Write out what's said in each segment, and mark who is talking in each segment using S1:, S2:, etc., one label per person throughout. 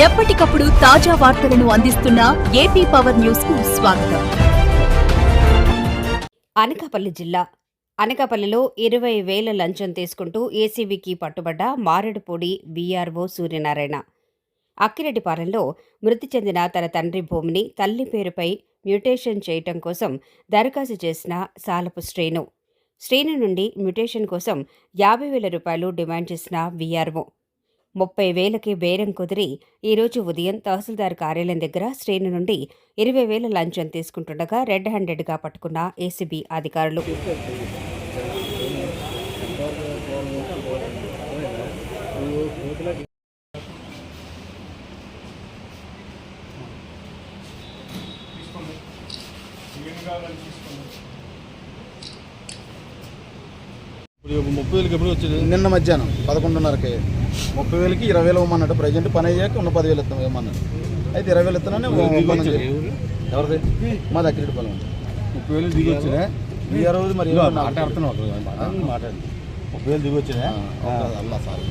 S1: ఎప్పటికప్పుడు తాజా వార్తలను అందిస్తున్న ఏపీ పవర్ న్యూస్కు స్వాగతం.
S2: అనకాపల్లి జిల్లా. అనకాపల్లిలో ఇరవై వేల లంచం తీసుకుంటూ ఏసీబీకి పట్టుబడ్డ మారేడుపూడి బీఆర్ఓ సూర్యనారాయణ. అక్కిరెడ్డిపాలెంలో మృతి చెందిన తన తండ్రి భూమిని తల్లి పేరుపై మ్యూటేషన్ చేయటం కోసం దరఖాస్తు చేసిన సాలపు శ్రీను. శ్రీను నుండి మ్యూటేషన్ కోసం యాభై వేల రూపాయలు డిమాండ్ చేసిన వీఆర్ఓ ముప్పై వేలకి బేరం కుదిరి ఈరోజు ఉదయం తహసీల్దార్ కార్యాలయం దగ్గర శ్రేణు నుండి ఇరవై వేల లంచం తీసుకుంటుండగా రెడ్ హ్యాండెడ్గా పట్టుకున్న ఏసీబీ అధికారులు.
S3: తీసుకోండి. ముప్పై వేలకి ఎప్పుడు వచ్చేది?
S4: నిన్న మధ్యాహ్నం పదకొండున్నరకి. ముప్పై వేలకి ఇరవై వేలు ఇవ్వమన్నాడు ప్రజెంట్ పని అయ్యాక ఉన్న పదివేలు ఇస్తాం ఇవ్వమన్నాడు అయితే ఇరవై వేలు ఇస్తానని. ఎవరిది? మా దగ్గర పొలం
S3: ముప్పై వేలు దిగి వచ్చినా
S4: ఈ రోజు మరి
S3: ఇదిగో
S4: ఏమన్నా నాకు
S3: మాట్లాడుతున్నావు ఒక మాట, మాట్లాడు. ముప్పై వేలు దిగి వచ్చినా
S4: అల్లా సార్.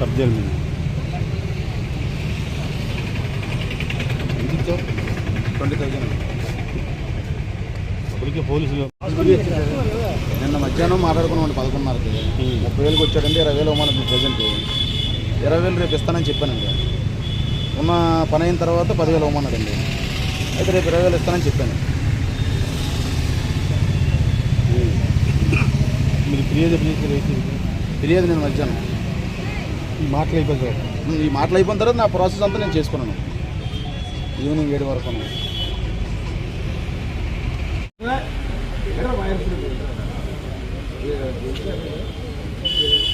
S3: సబ్జెక్ట్ మీద.
S4: ట్వంటీ థౌజండ్
S3: ఇప్పటికే పోలీసులు
S4: నిన్న మధ్యాహ్నం మాట్లాడుకున్నామండి పదకొండున్నరకి. ముప్పై వేలకు వచ్చాడంటే ఇరవై వేలు ఇవ్వమన్నాడు ప్రజెంట్ ఇరవై వేలు రేపు ఇస్తానని చెప్పానండి. ఉన్న పని అయిన తర్వాత పదివేలు ఇవ్వమన్నాడండి. అయితే రేపు ఇరవై వేలు ఇస్తానని చెప్పాను.
S3: మీరు ఫిర్యాదు?
S4: ఫిర్యాదు నేను మధ్యాహ్నం.
S3: ఈ మాటలు అయిపోతారు
S4: ఈ మాటలు అయిపోయిన తర్వాత నా ప్రాసెస్ అంతా నేను చేసుకున్నాను. ఈవినింగ్ ఏడు వరకు Yeah, yeah, yeah.